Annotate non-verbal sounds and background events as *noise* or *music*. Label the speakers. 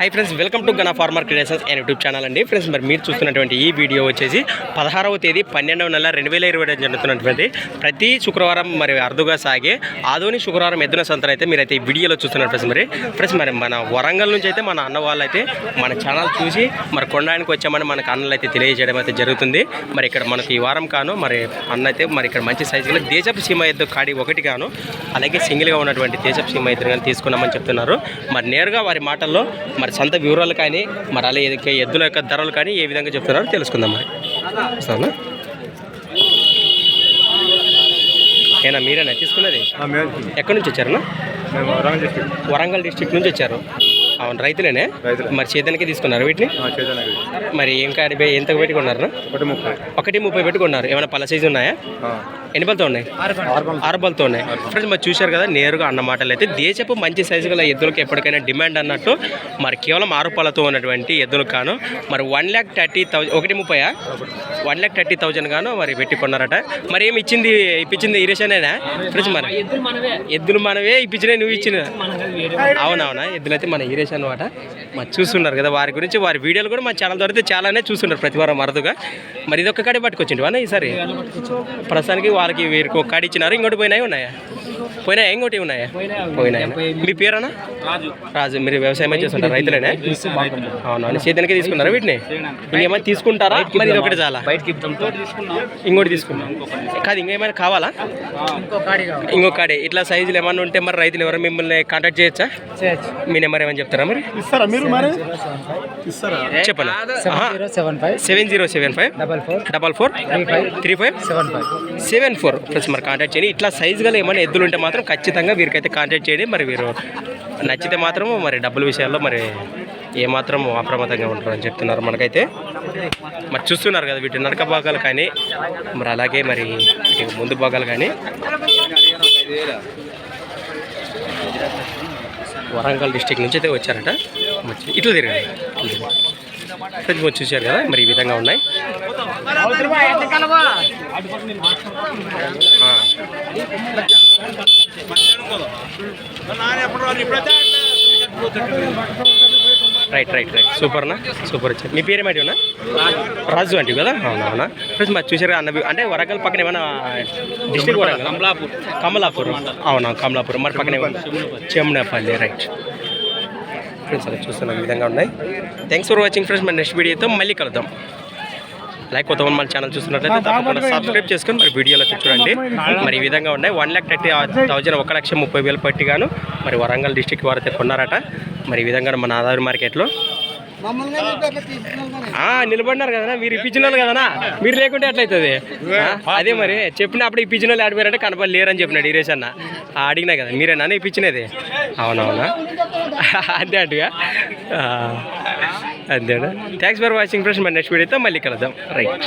Speaker 1: Hi friends welcome to Gana farmer creations and YouTube channel అండి. Friends మరి మీరు చూస్తున్నటువంటి ఈ వీడియో వచ్చేసి పదహారవ తేదీ పన్నెండవ నెల రెండు వేల ఇరవై జరుగుతున్నటువంటి ప్రతి శుక్రవారం మరి అరుదుగా సాగే ఆదోని శుక్రవారం ఎద్దున సంతలు అయితే మీరైతే ఈ వీడియోలో చూస్తున్నారు ఫ్రెండ్స్ మరి. ఫ్రెండ్స్ మరి మన వరంగల్ నుంచి అయితే మన అన్న వాళ్ళు అయితే మన ఛానల్ చూసి మరి కొనడానికి వచ్చామని మనకు అన్నలు అయితే తెలియజేయడం అయితే జరుగుతుంది. మరి ఇక్కడ మనకు ఈ వారం కాను మరి అన్న అయితే మరి ఇక్కడ మంచి సైజులో దేశపు సీమ ఎద్దు కాడి ఒకటి కాను అలాగే సింగిల్గా ఉన్నటువంటి దేశపు సీమ ఎద్దులు కానీ తీసుకున్నామని చెప్తున్నారు. మరి నేరుగా వారి మాటల్లో మరి సొంత వివరాలు కానీ మరి అలాగే ఎద్దుల యొక్క ధరలు కానీ ఏ విధంగా చెప్తున్నారో తెలుసుకుందాం మరి. వస్తానా? ఏనా మీరేనా? తీసుకున్నది? ఎక్కడి నుంచి వచ్చారన్నా?
Speaker 2: మేము వరంగల్ డిస్ట్రిక్ట్
Speaker 1: వరంగల్ డిస్ట్రిక్ట్ నుంచి వచ్చారు. అవును రైతులేనే?
Speaker 2: రైతులే.
Speaker 1: మరి చేతనికి తీసుకున్నారు వీటిని? మరి ఏం కాడి ఎంతకు పెట్టుకున్నారు?
Speaker 2: ఒకటి ముప్పై.
Speaker 1: ఒకటి ముప్పై పెట్టుకున్నారు. ఏమైనా పళ్ళ సైజు ఉన్నాయా? ఎన్ని బలతో ఉన్నాయి? ఆరు బలతో ఉన్నాయి. ఫ్రెండ్స్ మరి చూశారు కదా నేరుగా అన్న మాటలు అయితే దేశపు మంచి సైజు గల ఎద్దులకు ఎప్పటికైనా డిమాండ్ అన్నట్టు మరి కేవలం ఆరు పళ్ళతో ఉన్నటువంటి ఎద్దులకు కాను మరి వన్ ల్యాక్ థర్టీ థౌజండ్ ఒకటి ముప్పయా? వన్ ల్యాక్ థర్టీ థౌజండ్ గాను మరి పెట్టి కొన్నారట మరి ఏమి ఇచ్చింది ఇప్పించింది ఇరేషనేనా ఫ్రెండ్స్ మరి ఎద్దులు మనవే. ఇప్పించినా నువ్వు ఇచ్చిన. అవునవునా? ఎద్దులు అయితే మన ఈరేషన్ అనమాట మరి చూస్తున్నారు కదా వారి గురించి వారి వీడియోలు కూడా మన ఛానల్ ద్వారా చాలానే చూస్తున్నారు ప్రతి వారం అరుదుగా మరి ఇది ఒక్క కాడి పట్టుకొచ్చిండు అన్న ఈసారి? ప్రస్తుతానికి వాళ్ళకి వీరికి ఒక కాడి ఇచ్చినారు. ఇంకోటి పోయినాయి ఉన్నాయా? పోయినాయా ఇంకోటి ఉన్నాయా? పోయినాయి మీ పేరనా రాజు. మీరు వ్యవసాయం చేస్తుంటారు రైతులేనే? అవునా సేద్యానికి తీసుకున్నారా వీటిని? ఇంకేమైనా తీసుకుంటారా? మరి ఇది ఒకటి చాలా. ఇంకోటి తీసుకున్నాం కాదు ఇంకేమైనా కావాలా? ఇంకో కాడే ఇట్లా సైజులు ఏమన్నా ఉంటే మరి రైతులు ఎవరు మిమ్మల్ని కాంటాక్ట్ చేయొచ్చా. మీ నెంబర్ ఏమని చెప్తారా? మరి?
Speaker 2: ఇస్తారా మీరు మరి? ఇస్తారా?
Speaker 1: చెప్పనా
Speaker 3: zero seven five
Speaker 1: seven zero seven five
Speaker 3: double four
Speaker 1: double four
Speaker 3: three five
Speaker 1: three five
Speaker 3: seven five
Speaker 1: seven four friends మరి కాంటాక్ట్ చేయండి. ఇట్లా సైజు గల ఏమైనా ఎద్దులు ఉంటే మాత్రం ఖచ్చితంగా వీరికైతే కాంటాక్ట్ చేయండి. మరి వీరు నచ్చితే మాత్రం మరి డబ్బుల విషయాల్లో మరి ఏమాత్రం అప్రమత్తంగా ఉంటారు అని చెప్తున్నారు మనకైతే. మరి చూస్తున్నారు కదా వీటి నడక భాగాలు కానీ మరి అలాగే మరి ముందు భాగాలు కానీ. వరంగల్ డిస్టిక్ నుంచి అయితే వచ్చారట. మరి ఇట్లా తిరగండి ఫ్రిడ్జ్ వచ్చి చూశారు కదా మరి ఈ విధంగా ఉన్నాయి. ఎప్పుడు రైట్ రైట్ రైట్ సూపర్నా సూపర్ వచ్చింది మీ పేరు ఏమిటి రాజు అంటే కదా? అవునా అవునా? ఫ్రెండ్స్ మరి చూసారు అన్న అన్న వరంగల్ పక్కన ఏమైనా డిస్ట్రిక్ట్ వరంగల్ కమలాపూర్. కమలాపూర్. అవునా కమలాపూర్. మరి పక్కన చెమ్నపల్లి రైట్ ఫ్రెండ్స్ అలా చూస్తున్న విధంగా ఉన్నాయి. థ్యాంక్స్ ఫర్ వాచింగ్ ఫ్రెండ్స్ మరి నెక్స్ట్ వీడియోతో మళ్ళీ కలుద్దాం. లైక్ కొత్త మన ఛానల్ చూస్తున్నట్లయితే తప్పకుండా సబ్స్క్రైబ్ చేసుకొని మరి వీడియోలో చూడండి. మరి ఈ విధంగా ఉన్నాయి. వన్ ల్యాక్ థర్టీ థౌజండ్ ఒక లక్ష ముప్పై వేలు పట్టిగాను మరి వరంగల్ డిస్టిక్ వారు అయితే కొన్నారట. మరి ఈ విధంగా మన ఆదాయ మార్కెట్లో ఆ, నిలబడినారు కదనా? మీరు ఇప్పించిన వాళ్ళు కదనా? మీరు లేకుంటే ఎట్లయితుంది? అదే మరి. చెప్పినప్పుడు ఇప్పించిన వాళ్ళు ఆడిపోయారంటే కనపడి లేరని చెప్పినాడు ఈరేష్ అన్న. అడిగినా కదా. మీరేనా? ఇప్పించినది? అవునవునా? *laughs* అంతే అటుగా. అంతేనా? థ్యాంక్స్ ఫర్ వాచింగ్ ఫ్రెండ్స్ మరి నెక్స్ట్ వీడియోతో మళ్ళీ కలుద్దాం. రైట్